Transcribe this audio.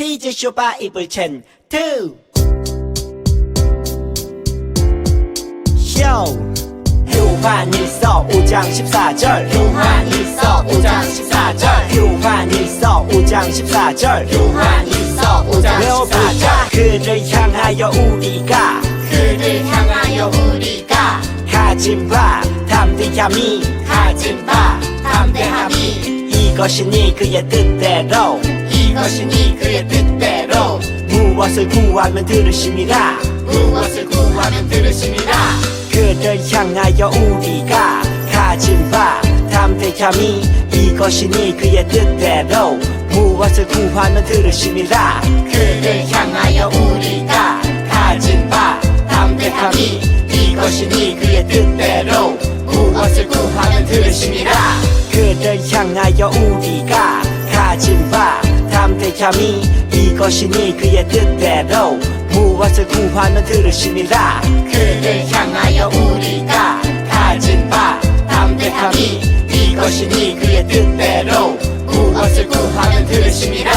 히즈 쇼바 이불 첸투 쇼. 요한일서 5장 14절. 요한일서 5장 14절. 요한일서 5장 14절. 요한일서 5장 외워보자 14절 그를 향하여 우리가. 그를 향하여 우리가. 가진 바 담대함이. 가진 바 담대함이. 이것이니 그의 뜻대로 이것이니 그의 뜻대로. 무엇을 구하면 들으심이라 무엇을 구하면 들으심이라 그를 향하여 우리가 가진 바 담대함이 이것이니 그의 뜻대로. 무엇을 구하면 들으심이라 그를 향하여 우리가 가진 바 담대함이 이것이니 그의 뜻대로. 무엇을 구하면 들으심이라 그를 향하여 우리가 가진 바 담대함이 이것이니 그의 뜻대로 무엇을 구하면 들으심이라 그를 향하여 우리가 가진 바 담대함이 이것이니 그의 뜻대로 무엇을 구하면 들으심이라